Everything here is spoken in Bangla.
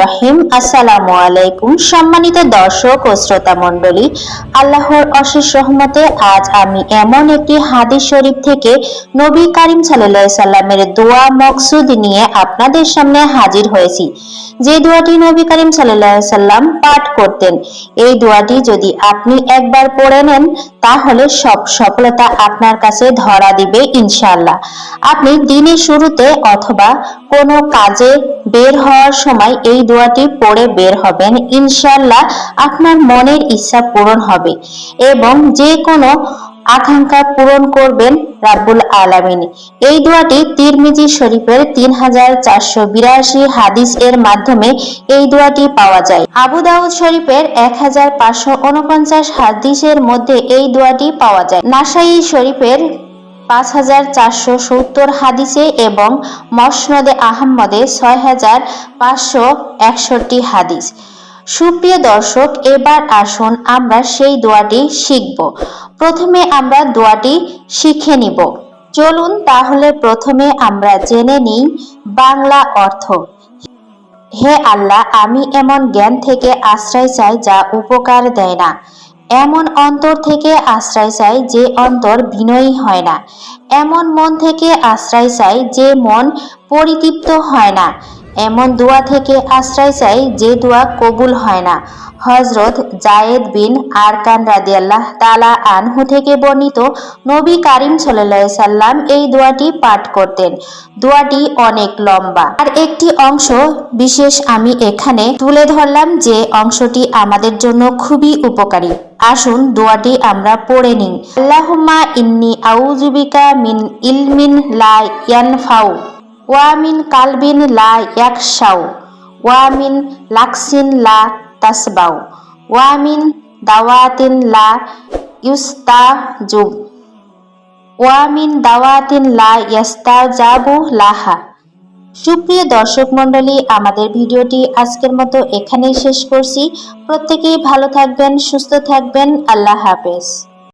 রহিম। আসসালামু আলাইকুম সম্মানিত দর্শক ও শ্রোতা মণ্ডলী আল্লাহর অশেষ রহমতে আজ আমি এমন একটি হাদিস শরীফ থেকে নবী করিম সাল্লামের দোয়া মকসুদ নিয়ে আপনাদের সামনে হাজির হয়েছি। যে দোয়াটি নবী করিম সাল্লাহ সাল্লাম পাঠ করতেন, এই দোয়াটি যদি আপনি একবার পড়ে নেন, তাহলে সব সফলতা আপনার কাছে ধরা দিবে ইনশাল্লাহ আপনি দিনের শুরুতে অথবা কোনো কাজে বের হওয়ার সময় এই দোয়াটি পড়ে বের হবেন। ইনশাআল্লাহ আপনার মনের ইচ্ছা পূরণ হবে এবং যে কোনো আকাঙ্ক্ষা পূরণ করবেন রাব্বুল আলামিন। এই দোয়াটি তিরমিজি শরীফের তিন হাজার চারশো বিরাশি হাদিস এর মাধ্যমে এই দোয়াটি পাওয়া যায়। আবু দাউদ শরীফের এক হাজার পাঁচশো উনপঞ্চাশ হাদিসের মধ্যে এই দোয়াটি পাওয়া যায়। নাসাই শরীফের পাঁচ হাজার চারশো সত্তর হাদিসে এবং মসনদে আহম্মদে ছয় হাজার পাঁচশো একষট্টি হাদিস। সুপ্রিয় দর্শক, এবার আসুন আমরা সেই দোয়াটি শিখব। প্রথমে আমরা দোয়াটি শিখে নিব। চলুন তাহলে প্রথমে আমরা জেনে নিই বাংলা অর্থ। হে আল্লাহ, আমি এমন জ্ঞান থেকে আশ্রয় চাই যা উপকার দেয় না। এমন অন্তর থেকে আশ্রয় চাই যে অন্তর বিনয়ী হয় না। এমন মন থেকে আশ্রয় চাই যে মন পরিতৃপ্ত হয় না। এমন দোয়া থেকে আশ্রয় চাই যে দোয়া কবুল হয় না। হজরত জায়েদ বিন আরকান রাদিয়াল্লাহ তালা আনহু থেকে বর্ণিত নবী কারিম সাল্লাহ সাল্লাম এই দোয়াটি পাঠ করতেন। দোয়াটি অনেক লম্বা। আর একটি অংশ বিশেষ আমি এখানে তুলে ধরলাম যে অংশটি আমাদের জন্য খুবই উপকারী। আসুন দোয়াটি আমরা পড়ে নিই। আল্লাহুম্মা ইন্নি আউজুবিকা মিন ইলমিন লা ইয়ানফাউ। ওয়া মিন কালবিন লা ইয়াকশাউ ওয়া মিন লাকসিন লা তাসবাউ, ওয়ামিন দাওয়াতিন লা ইউস্তাজুব ওয়া মিন দাওয়াতিন লা ইয়াস্তাজাবু লাহা। সুপ্রিয় দর্শক মণ্ডলী, আমাদের ভিডিওটি আজকের মতো এখানেই শেষ করছি। প্রত্যেকেই ভালো থাকবেন, সুস্থ থাকবেন। আল্লাহ হাফেজ।